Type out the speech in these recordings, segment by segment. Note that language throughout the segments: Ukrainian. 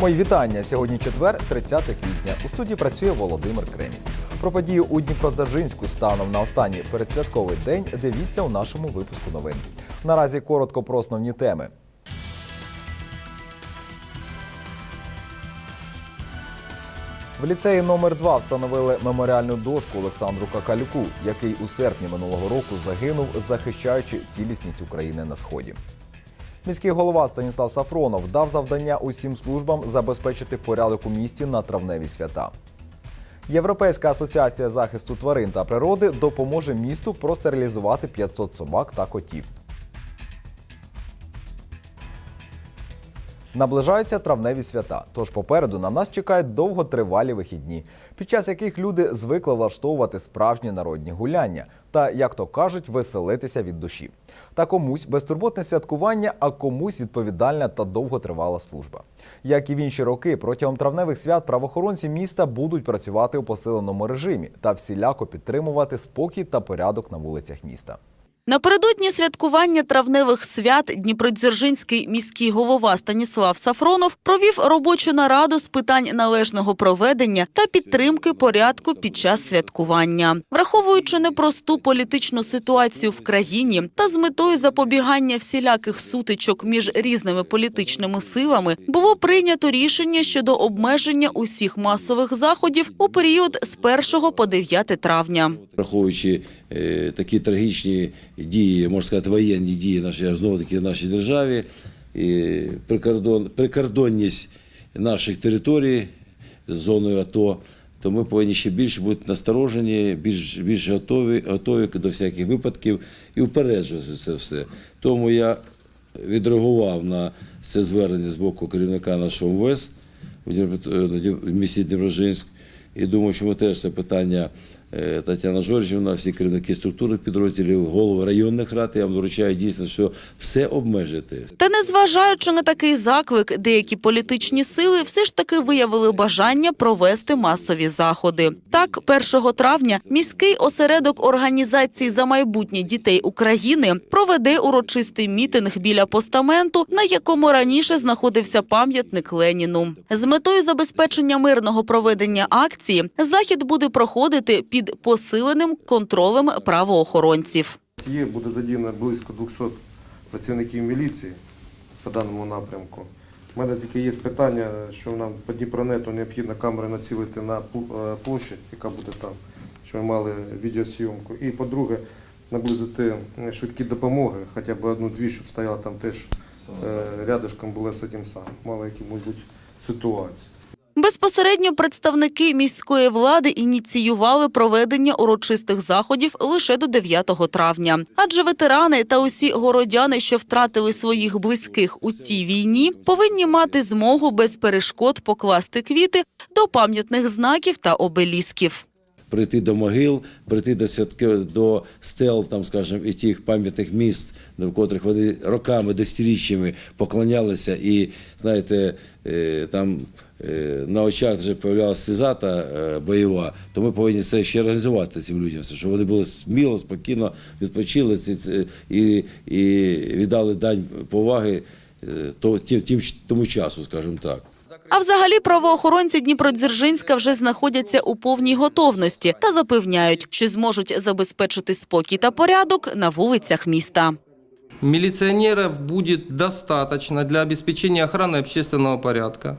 Мої вітання. Сьогодні четвер, 30 квітня. У студії працює Володимир Кремінь. Про подію у Дніпродзержинську станом на останній передсвятковий день дивіться у нашому випуску новин. Наразі коротко про основні теми. В ліцеї номер 2 встановили меморіальну дошку Олександру Какалюку, який у серпні минулого року загинув, захищаючи цілісність України на сході. Міський голова Станіслав Сафронов дав завдання усім службам забезпечити порядок у місті на травневі свята. Європейська асоціація захисту тварин та природи допоможе місту простерилізувати 500 собак та котів. Наближаються травневі свята, тож попереду на нас чекають довготривалі вихідні, під час яких люди звикли влаштовувати справжні народні гуляння та, як то кажуть, веселитися від душі. Та комусь безтурботне святкування, а комусь відповідальна та довготривала служба. Як і в інші роки, протягом травневих свят правоохоронці міста будуть працювати у посиленому режимі та всіляко підтримувати спокій та порядок на вулицях міста. Напередодні святкування травневих свят Дніпродзержинський міський голова Станіслав Сафронов провів робочу нараду з питань належного проведення та підтримки порядку під час святкування. Враховуючи непросту політичну ситуацію в країні та з метою запобігання всіляких сутичок між різними політичними силами, було прийнято рішення щодо обмеження усіх масових заходів у період з 1 по 9 травня. Враховуючи такі трагічні дії, можна сказати, воєнні дії наші знову таки в нашій державі, і прикордон, прикордонність наших територій з зоною АТО, то ми повинні ще більше бути насторожені, більш, більш готові, готові до всяких випадків і впереджувати це все. Тому я відреагував на це звернення з боку керівника нашого МВС в місті Дніпродзержинськ. І думаю, що ми теж це питання е, Тетяна Жоржівна, всі керівники структурних підрозділів, голови районних рад, я вам доручаю дійсно, що все обмежити. Та незважаючи на такий заклик, деякі політичні сили все ж таки виявили бажання провести масові заходи. Так, 1 травня міський осередок організації за майбутнє дітей України проведе урочистий мітинг біля постаменту, на якому раніше знаходився пам'ятник Леніну. З метою забезпечення мирного проведення акції захід буде проходити під посиленим контролем правоохоронців. Є буде задіяно близько 200 працівників міліції по даному напрямку. У мене тільки є питання, що нам по Дніпронету необхідно камери націлити на е, площадь, яка буде там, щоб ми мали відеосйомку. І по-друге, наблизити е, швидкі допомоги, хоча б одну-дві, щоб стояла там теж е, рядышком була з цим самим. Мало які можуть бути ситуації. Безпосередньо представники міської влади ініціювали проведення урочистих заходів лише до 9 травня. Адже ветерани та усі городяни, що втратили своїх близьких у тій війні, повинні мати змогу без перешкод покласти квіти до пам'ятних знаків та обелісків. Прийти до могил, прийти до святки, до стел, там, скажімо, і тих пам'ятних місць, до котрих вони роками, десятиріччями поклонялися, і знаєте, е, там е, на очах вже появлялася сизата е, бойова, то ми повинні це ще організувати цим людям, щоб вони були сміло, спокійно відпочили ці- ці- і, і віддали дань поваги тому часу, скажімо так. А взагалі правоохоронці Дніпродзержинська вже знаходяться у повній готовності та запевняють, що зможуть забезпечити спокій та порядок на вулицях міста. Милиционеров будет достаточно для обеспечения охраны общественного порядка.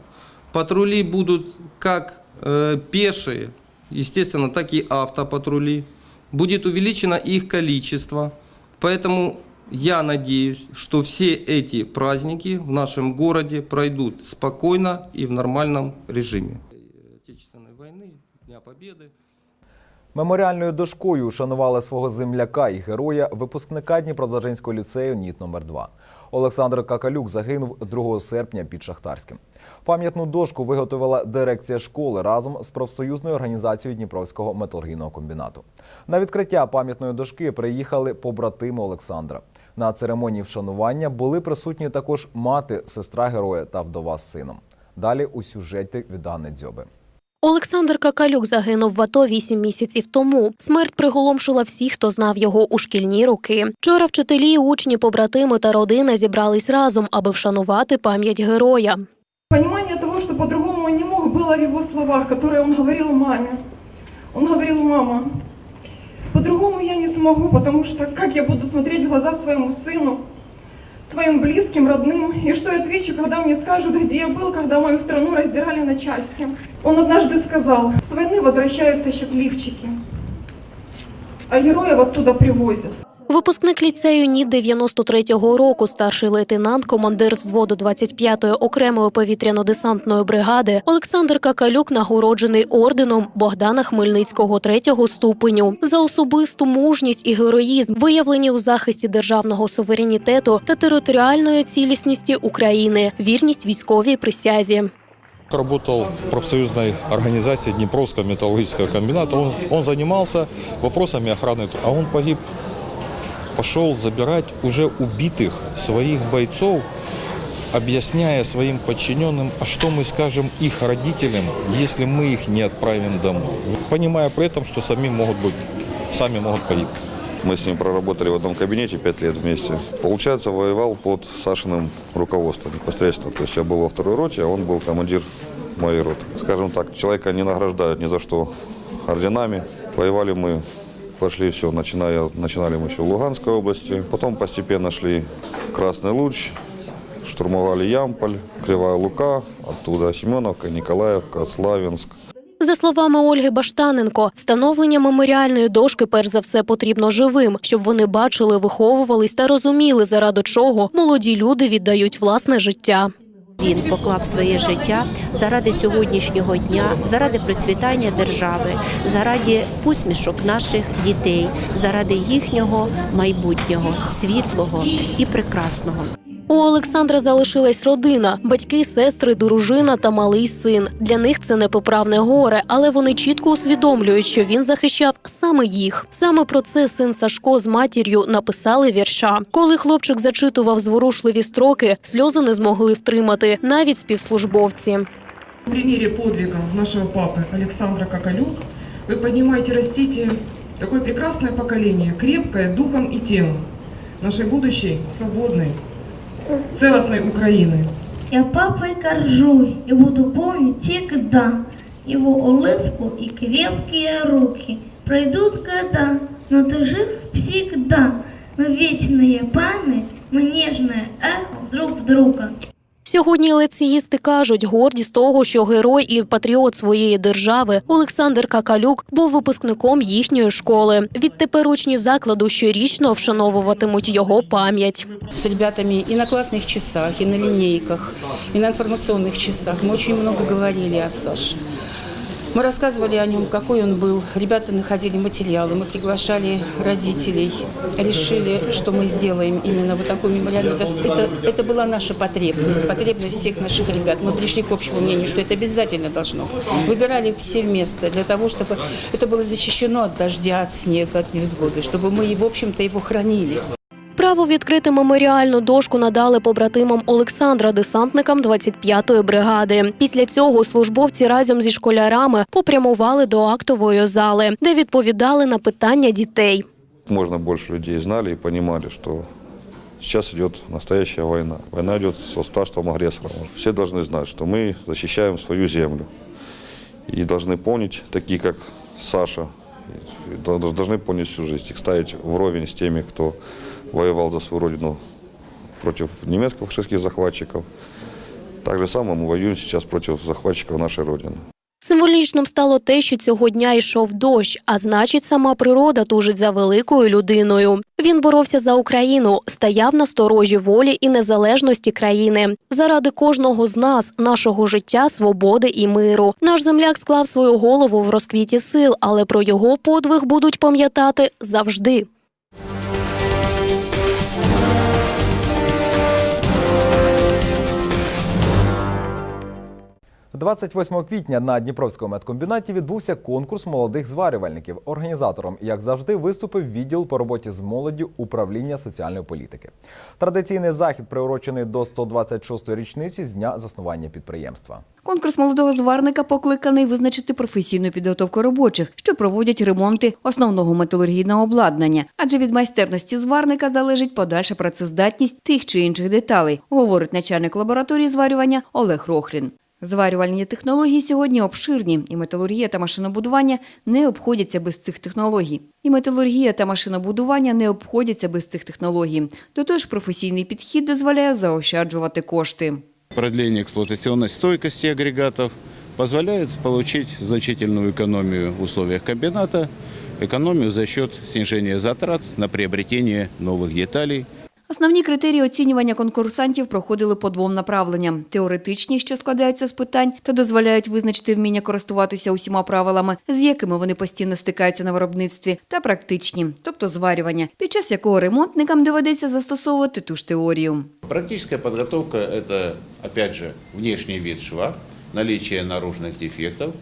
Патрули будут как э, пешие, естественно, так и автопатрули. Будет увеличено их количество. Поэтому я надеюсь, что все эти праздники в нашем городе пройдут спокойно и в нормальном режиме. Отечественной войны, Дня Победы. Меморіальною дошкою ушанували свого земляка і героя, випускника Дніпродзержинського ліцею НІТ номер 2 Олександр Какалюк загинув 2 серпня під Шахтарським. Пам'ятну дошку виготовила дирекція школи разом з профсоюзною організацією Дніпровського металургійного комбінату. На відкриття пам'ятної дошки приїхали побратими Олександра. На церемонії вшанування були присутні також мати, сестра героя та вдова з сином. Далі у сюжеті від Анни Дзьоби. Олександр Какалюк загинув в АТО вісім місяців тому. Смерть приголомшила всіх, хто знав його у шкільні роки. Вчора вчителі, учні, побратими та родина зібрались разом, аби вшанувати пам'ять героя. Понимание того, что по-другому не мог, было в его словах, которые он говорил маме. Он говорил, мама, по-другому я не смогу, потому что как я буду смотреть в глаза своему сыну, своим близким, родным, и что я отвечу, когда мне скажут, где я был, когда мою страну раздирали на части. Он однажды сказал, с войны возвращаются счастливчики, а героев оттуда привозят. Випускник ліцею НІД 93-го року, старший лейтенант, командир взводу 25-ї окремої повітряно-десантної бригади Олександр Какалюк нагороджений орденом Богдана Хмельницького третього ступеню за особисту мужність і героїзм, виявлені у захисті державного суверенітету та територіальної цілісності України, вірність військовій присязі. Работал в профсоюзной организации Днепровского металлургического комбината. Он, он занимался вопросами охраны. А он погиб, пошел забирать уже убитых своих бойцов, объясняя своим подчиненным, а что мы скажем их родителям, если мы их не отправим домой. Понимая при этом, что сами могут быть, сами могут погибнуть. Мы с ним проработали в одном кабинете пять лет вместе. Получается, воевал под Сашиным руководством непосредственно. То есть я был во второй роте, а он был командир моей роты. Скажем так, человека не награждают ни за что орденами. Воевали мы, пошли все, начиная, начинали мы еще в Луганской области. Потом постепенно шли Красный Луч, штурмовали Ямполь, Кривая Лука, оттуда Семеновка, Николаевка, Славянск. За словами Ольги Баштаненко, встановлення меморіальної дошки перш за все потрібно живим, щоб вони бачили, виховувались та розуміли, заради чого молоді люди віддають власне життя. Він поклав своє життя заради сьогоднішнього дня, заради процвітання держави, заради посмішок наших дітей, заради їхнього майбутнього, світлого і прекрасного. У Олександра залишилась родина: батьки, сестри, дружина та малий син. Для них це непоправне горе, але вони чітко усвідомлюють, що він захищав саме їх. Саме про це син Сашко з матір'ю написали вірша. Коли хлопчик зачитував зворушливі строки, сльози не змогли втримати навіть співслужбовці. В примере подвига нашего папы Александра Коколюк вы поднимаете, растите такое прекрасное поколение, крепкое духом и телом нашей будущей свободной, целостной Украины. Я папой горжусь и буду помнить всегда его улыбку и крепкие руки. Пройдут года, но ты жив всегда. Мы вечная память, мы нежное эхо друг друга. Сьогодні лицеїсти кажуть, гордість того, що герой і патріот своєї держави Олександр Какалюк був випускником їхньої школи. Відтепер учні закладу щорічно вшановуватимуть його пам'ять. с ребятами и на классных часах, и на линейках, и на информационных часах. Мы очень много говорили о Саше. Мы рассказывали о нем, какой он был. Ребята находили материалы, мы приглашали родителей. Решили, что мы сделаем именно вот такой мемориальный доску. Это, это была наша потребность, потребность всех наших ребят. Мы пришли к общему мнению, что это обязательно должно. быть. Выбирали все вместе для того, чтобы это было защищено от дождя, от снега, от невзгоды, чтобы мы, в общем-то, его хранили. Право відкрити меморіальну дошку надали побратимам Олександра, десантникам 25-ї бригади. Після цього службовці разом зі школярами попрямували до актової зали, де відповідали на питання дітей. Можно больше людей знали и понимали, что сейчас идет настоящая война. Война идет с государством агрессором. Все должны знать, что мы защищаем свою землю. И должны помнить, такие как Саша, и дол- должны помнить всю жизнь, их ставить вровень с теми, кто воевал за свою родину против немецких фашистских захватчиков. Так же самое мы воюем сейчас против захватчиков нашей Родины. Символічним стало те, що цього дня йшов дощ, а значить, сама природа тужить за великою людиною. Він боровся за Україну, стояв на сторожі волі і незалежності країни. Заради кожного з нас, нашого життя, свободи і миру. Наш земляк склав свою голову в розквіті сил, але про його подвиг будуть пам'ятати завжди. 28 квітня на Дніпровському медкомбінаті відбувся конкурс молодих зварювальників. Організатором, як завжди, виступив відділ по роботі з молоддю управління соціальної політики. Традиційний захід приурочений до 126-ї річниці з дня заснування підприємства. Конкурс молодого зварника покликаний визначити професійну підготовку робочих, що проводять ремонти основного металургійного обладнання. Адже від майстерності зварника залежить подальша працездатність тих чи інших деталей, говорить начальник лабораторії зварювання Олег Рохрін. Зварювальні технології сьогодні обширні, і металургія та машинобудування не обходяться без цих технологій. І металургія та машинобудування не обходяться без цих технологій. До того ж, професійний підхід дозволяє заощаджувати кошти. Продление эксплуатационной стойкости агрегатов позволяет получить значительную экономию в условиях комбината, экономию за счет снижения затрат на приобретение новых деталей, Основні критерії оцінювання конкурсантів проходили по двом направленням: теоретичні, що складаються з питань та дозволяють визначити вміння користуватися усіма правилами, з якими вони постійно стикаються на виробництві, та практичні, тобто зварювання, під час якого ремонтникам доведеться застосовувати ту ж теорію. Практическая подготовка – это, опять же, внешний вид шва, наличие наружных дефектов,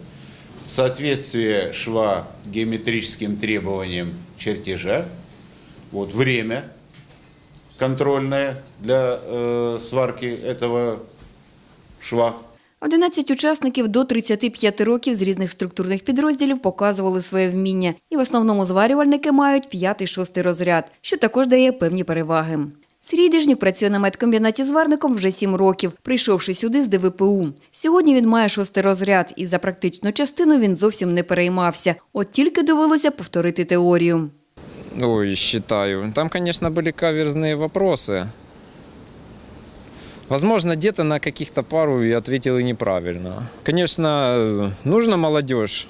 соответствие шва геометрическим требованиям чертежа, вот, время контрольное для э, сварки этого шва. 11 учасників до 35 років з різних структурних підрозділів показували своє вміння, і в основному зварювальники мають 5-6 розряд, що також дає певні переваги. Сергій Дижнюк працює на медкомбінаті зварником вже 7 років, прийшовши сюди з ДВПУ. Сьогодні він має шостий розряд, і за практичну частину він зовсім не переймався. От тільки довелося повторити теорію. Ой, считаю. Там, конечно, были каверзные вопросы. Возможно, где-то на каких-то пару я ответил и неправильно. Конечно, нужно молодежь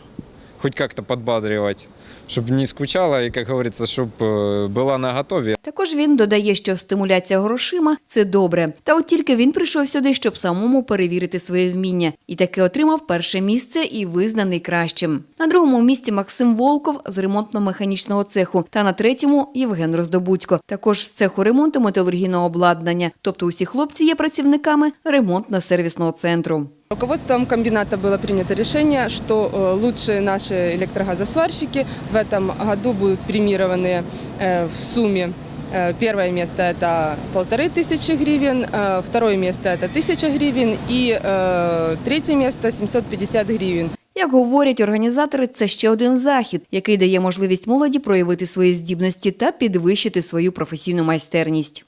хоть как-то подбадривать, чтобы не скучала и, как говорится, чтобы была на готове. Також він додає, що стимуляція грошима це добре. Та от тільки він прийшов сюди, щоб самому перевірити своє вміння, і таки отримав перше місце і визнаний кращим. На другому місці Максим Волков з ремонтно-механічного цеху, та на третьому Євген Роздобудько, також з цеху ремонту металургійного обладнання. Тобто усі хлопці є працівниками ремонтно-сервісного центру. Руководством комбината было принято решение, что э, лучшие наши электрогазосварщики в этом году будут премированы э, в сумме. Э, Первое место – это полторы тысячи гривен, э, второе место – это тысяча гривен и э, третье место – 750 гривен. Як говорять організатори, це ще один захід, який дає можливість молоді проявити свої здібності та підвищити свою професійну майстерність.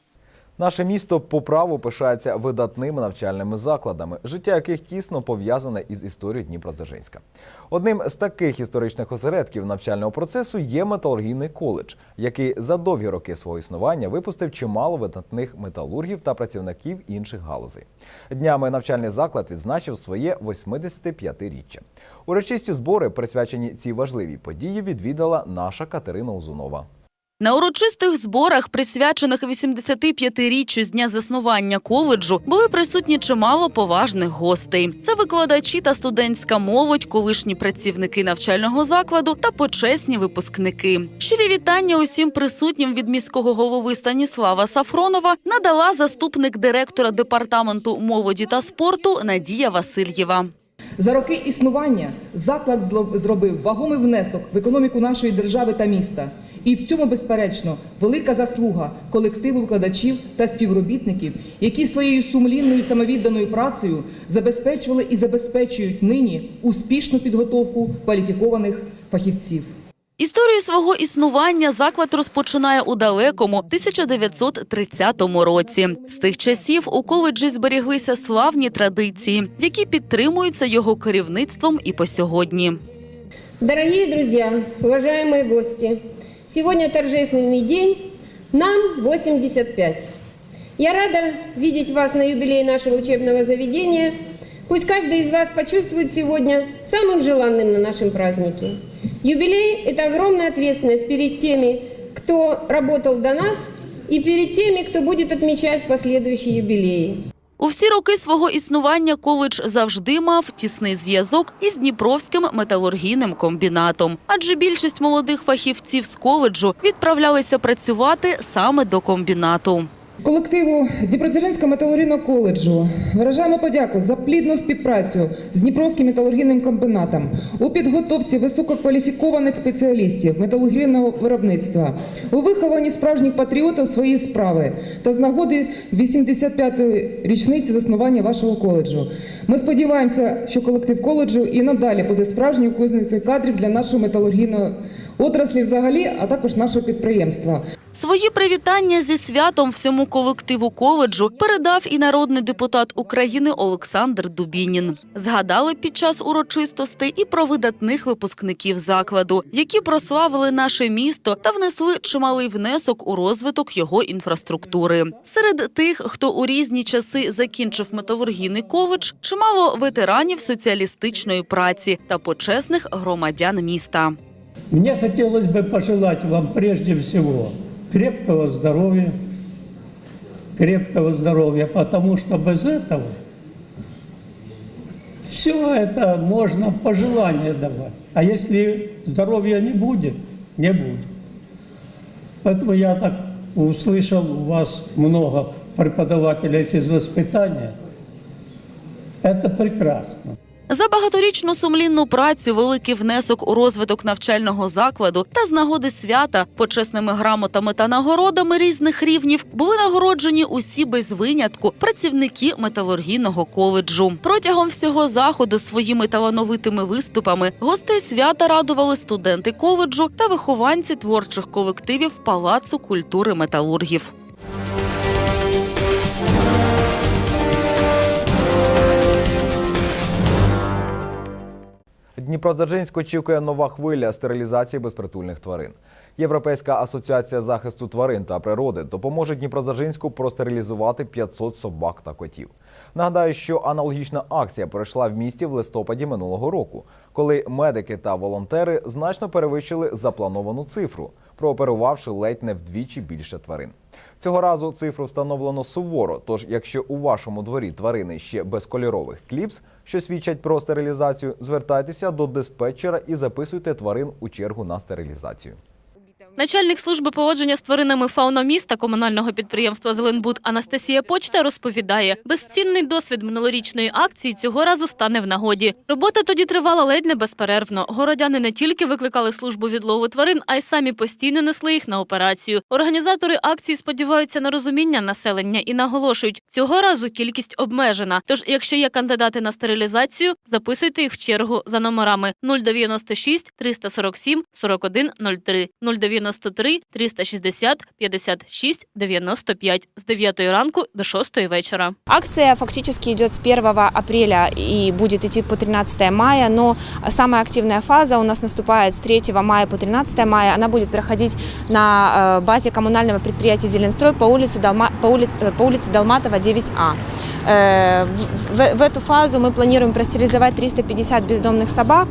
Наше місто по праву пишається видатними навчальними закладами, життя яких тісно пов'язане із історією Дніпродзержинська. Одним з таких історичних осередків навчального процесу є металургійний коледж, який за довгі роки свого існування випустив чимало видатних металургів та працівників інших галузей. Днями навчальний заклад відзначив своє 85-річчя. Урочисті збори, присвячені цій важливій події, відвідала наша Катерина Узунова. На урочистих зборах, присвячених 85-річчю з дня заснування коледжу, були присутні чимало поважних гостей. Це викладачі та студентська молодь, колишні працівники навчального закладу та почесні випускники. Щирі вітання усім присутнім від міського голови Станіслава Сафронова надала заступник директора департаменту молоді та спорту Надія Васильєва. За роки існування заклад зробив вагомий внесок в економіку нашої держави та міста. І в цьому, безперечно, велика заслуга колективу викладачів та співробітників, які своєю сумлінною самовідданою працею забезпечували і забезпечують нині успішну підготовку кваліфікованих фахівців. Історію свого існування заклад розпочинає у далекому 1930 році. З тих часів у коледжі зберіглися славні традиції, які підтримуються його керівництвом і по сьогодні. Дорогие друзья, уважаемые гости, сегодня торжественный день, нам 85. Я рада видеть вас на юбилее нашего учебного заведения. Пусть каждый из вас почувствует сегодня самым желанным на нашем празднике. Юбилей – это огромная ответственность перед теми, кто работал до нас, и перед теми, кто будет отмечать последующие юбилеи. У всі роки свого існування коледж завжди мав тісний зв'язок із Дніпровським металургійним комбінатом, адже більшість молодих фахівців з коледжу відправлялися працювати саме до комбінату. Колективу Дніпродзержинського металургійного коледжу виражаємо подяку за плідну співпрацю з Дніпровським металургійним комбінатом у підготовці висококваліфікованих спеціалістів металургійного виробництва, у вихованні справжніх патріотів своєї справи та з нагоди 85-ї річниці заснування вашого коледжу. Ми сподіваємося, що колектив коледжу і надалі буде справжньою кузницею кадрів для нашої металургійної отраслі взагалі, а також нашого підприємства. Свої привітання зі святом всьому колективу коледжу передав і народний депутат України Олександр Дубінін. Згадали під час урочистостей і про видатних випускників закладу, які прославили наше місто та внесли чималий внесок у розвиток його інфраструктури. Серед тих, хто у різні часи закінчив металургійний коледж, чимало ветеранів соціалістичної праці та почесних громадян міста. Мне хотелось бы пожелать вам прежде всего крепкого здоровья, крепкого здоровья, потому что без этого все это можно пожелания давать. А если здоровья не будет, не будет. Поэтому я так услышал у вас много преподавателей физвоспитания. Это прекрасно. За багаторічну сумлінну працю, великий внесок у розвиток навчального закладу та з нагоди свята почесними грамотами та нагородами різних рівнів були нагороджені усі без винятку працівники металургійного коледжу. Протягом всього заходу своїми талановитими виступами гостей свята радували студенти коледжу та вихованці творчих колективів Палацу культури металургів. Дніпродзержинськ очікує нова хвиля стерилізації безпритульних тварин. Європейська асоціація захисту тварин та природи допоможе Дніпродзержинську простерилізувати 500 собак та котів. Нагадаю, що аналогічна акція пройшла в місті в листопаді минулого року, коли медики та волонтери значно перевищили заплановану цифру, прооперувавши ледь не вдвічі більше тварин. Цього разу цифру встановлено суворо. Тож, якщо у вашому дворі тварини ще без кольорових кліпс, що свідчать про стерилізацію, звертайтеся до диспетчера і записуйте тварин у чергу на стерилізацію. Начальник служби поводження з тваринами фауна міста комунального підприємства Зеленбуд Анастасія Почта розповідає, безцінний досвід минулорічної акції цього разу стане в нагоді. Робота тоді тривала ледь не безперервно. Городяни не тільки викликали службу відлову тварин, а й самі постійно несли їх на операцію. Організатори акції сподіваються на розуміння населення і наголошують, цього разу кількість обмежена. Тож, якщо є кандидати на стерилізацію, записуйте їх в чергу за номерами 096 347 41 03 093 360 56 95 з 9 ранку до 6 вечора. Акция фактически идет с 1 апреля и будет идти по 13 мая, но самая активная фаза у нас наступает с 3 мая по 13 мая. Она будет проходить на э, базе коммунального предприятия «Зеленстрой» по улице, Долма, по улице, э, по улице Долматова, 9А. Э, В, в- в эту фазу мы планируем простерилизовать 350 бездомных собак,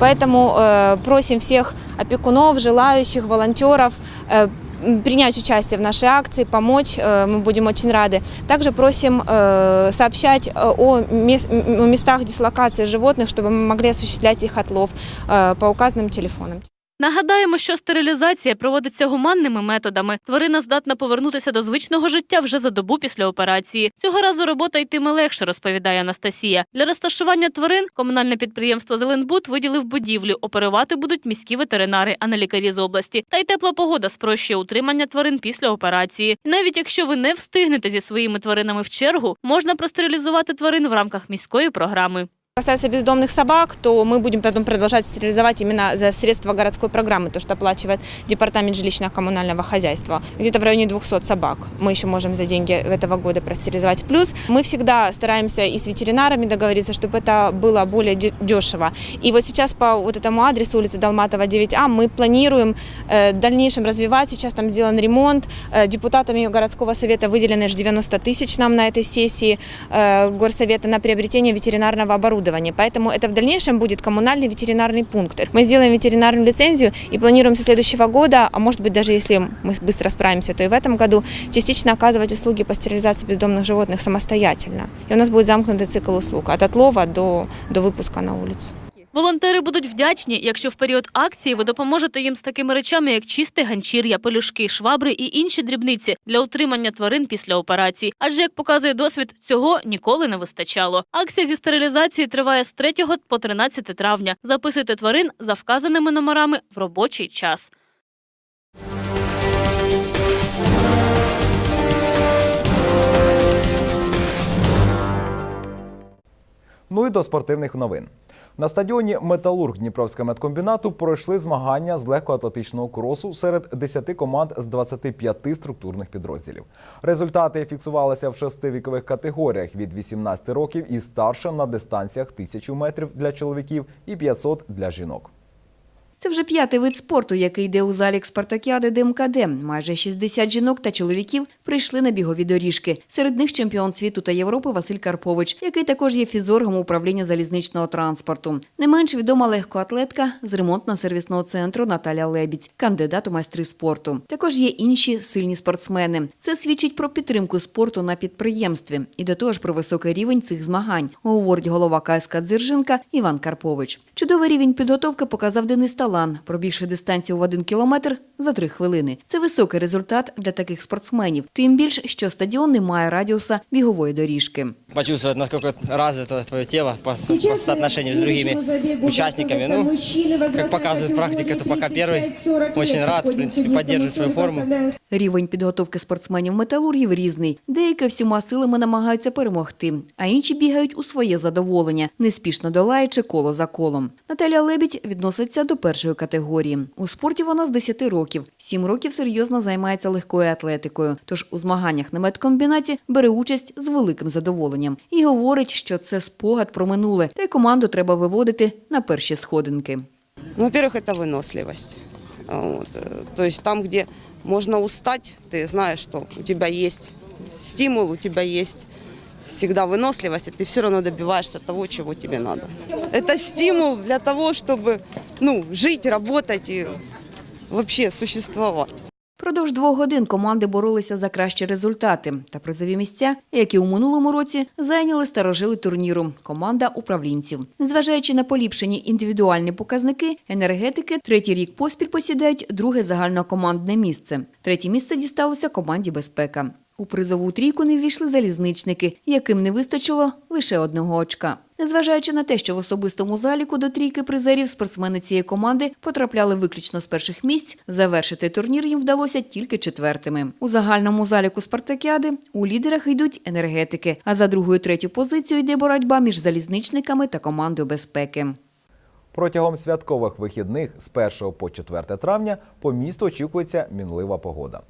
поэтому э, просим всех опекунов, желающих, волонтеров э, м, принять участие в нашей акции, помочь, э, мы будем очень рады. Также просим э, сообщать э, о мес- м- о местах дислокации животных, чтобы мы могли осуществлять их отлов э, по указанным телефонам. Нагадаємо, що стерилізація проводиться гуманними методами. Тварина здатна повернутися до звичного життя вже за добу після операції. Цього разу робота йтиме легше, розповідає Анастасія. Для розташування тварин комунальне підприємство Зеленбуд виділив будівлю. Оперувати будуть міські ветеринари, а не лікарі з області. Та й тепла погода спрощує утримання тварин після операції. Навіть якщо ви не встигнете зі своїми тваринами в чергу, можна простерилізувати тварин в рамках міської програми. Касается бездомных собак, то мы будем потом продолжать стерилизовать именно за средства городской программы, то, что оплачивает Департамент жилищно-коммунального хозяйства. Где-то в районе 200 собак мы еще можем за деньги этого года простерилизовать. Плюс мы всегда стараемся и с ветеринарами договориться, чтобы это было более де- дешево. И вот сейчас по вот этому адресу улицы Долматова 9А мы планируем э, в дальнейшем развивать. Сейчас там сделан ремонт. Э, депутатами городского совета выделены аж 90 тысяч нам на этой сессии э, горсовета на приобретение ветеринарного оборудования. Поэтому это в дальнейшем будет коммунальный ветеринарный пункт. Мы сделаем ветеринарную лицензию и планируем со следующего года, а может быть даже если мы быстро справимся, то и в этом году частично оказывать услуги по стерилизации бездомных животных самостоятельно. И у нас будет замкнутый цикл услуг от отлова до, до выпуска на улицу. Волонтери будуть вдячні, якщо в період акції ви допоможете їм з такими речами, як чисте ганчір'я, пелюшки, швабри і інші дрібниці для утримання тварин після операцій. Адже, як показує досвід, цього ніколи не вистачало. Акція зі стерилізації триває з 3 по 13 травня. Записуйте тварин за вказаними номерами в робочий час. Ну і до спортивних новин. На стадіоні Металург Дніпровського медкомбінату пройшли змагання з легкоатлетичного кросу серед 10 команд з 25 структурних підрозділів. Результати фіксувалися в шести вікових категоріях від 18 років і старше на дистанціях 1000 метрів для чоловіків і 500 для жінок. Це вже п'ятий вид спорту, який йде у залі Спартакіади ДМКД. Майже 60 жінок та чоловіків прийшли на бігові доріжки. Серед них чемпіон світу та Європи Василь Карпович, який також є фізоргом управління залізничного транспорту. Не менш відома легкоатлетка з ремонтно-сервісного центру Наталя Лебідь, кандидат у майстри спорту. Також є інші сильні спортсмени. Це свідчить про підтримку спорту на підприємстві і до того ж про високий рівень цих змагань, говорить голова КСК Дзержинка Іван Карпович. Чудовий рівень підготовки показав Денис Талан, пробігши дистанцію в один кілометр за три хвилини. Це високий результат для таких спортсменів. Тим більш, що стадіон не має радіуса бігової доріжки. почувствовать, насколько развито твое тело по, по соотношению с другими участниками. Ну, как показывает практика, то пока первый. Очень рад, в принципе, поддерживать свою форму. Рівень підготовки спортсменів-металургів різний. Деякі всіма силами намагаються перемогти, а інші бігають у своє задоволення, неспішно долаючи коло за колом. Наталя Лебідь відноситься до першої категорії. У спорті вона з 10 років Сім років серйозно займається легкою атлетикою. Тож у змаганнях на медкомбінаті бере участь з великим задоволенням і говорить, що це спогад про минуле, та й команду треба виводити на перші сходинки. Ну, во-первых, это выносливость. А, Вот. э, То есть там, где можно устать, ты знаешь, что у тебя есть стимул, у тебя есть всегда выносливость, и ты все равно добиваешься того, чего тебе надо. Это стимул для того, чтобы ну, жить, работать и вообще существовать. Продовж двох годин команди боролися за кращі результати та призові місця, які у минулому році зайняли старожили турніру команда управлінців. Незважаючи на поліпшені індивідуальні показники, енергетики третій рік поспіль посідають друге загальнокомандне місце. Третє місце дісталося команді безпека. У призову трійку не ввійшли залізничники, яким не вистачило лише одного очка. Незважаючи на те, що в особистому заліку до трійки призерів спортсмени цієї команди потрапляли виключно з перших місць, завершити турнір їм вдалося тільки четвертими. У загальному заліку спартакіади у лідерах йдуть енергетики, а за другу і третю позицію йде боротьба між залізничниками та командою безпеки. Протягом святкових вихідних з 1 по 4 травня по місту очікується мінлива погода.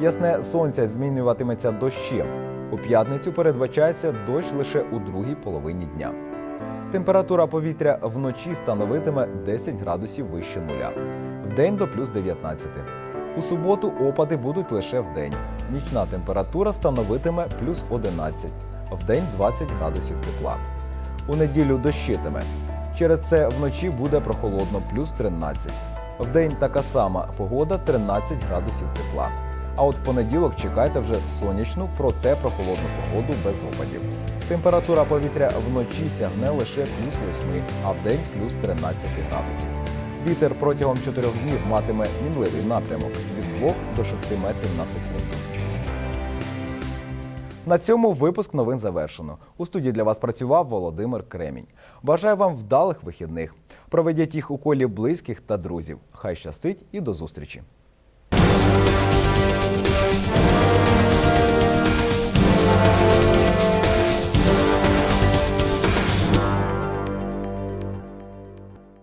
Ясне сонце змінюватиметься дощем. У п'ятницю передбачається дощ лише у другій половині дня. Температура повітря вночі становитиме 10 градусів вище нуля, вдень до плюс 19. У суботу опади будуть лише вдень. Нічна температура становитиме плюс 11, вдень 20 градусів тепла. У неділю дощитиме. Через це вночі буде прохолодно плюс 13. Вдень така сама погода 13 градусів тепла. А от в понеділок чекайте вже сонячну, проте прохолодну погоду без опадів. Температура повітря вночі сягне лише плюс 8, а вдень плюс 13 градусів. Вітер протягом 4 днів матиме мінливий напрямок від 2 до 6 метрів на секунду. На цьому випуск новин завершено. У студії для вас працював Володимир Кремінь. Бажаю вам вдалих вихідних. Проведіть їх у колі близьких та друзів. Хай щастить і до зустрічі!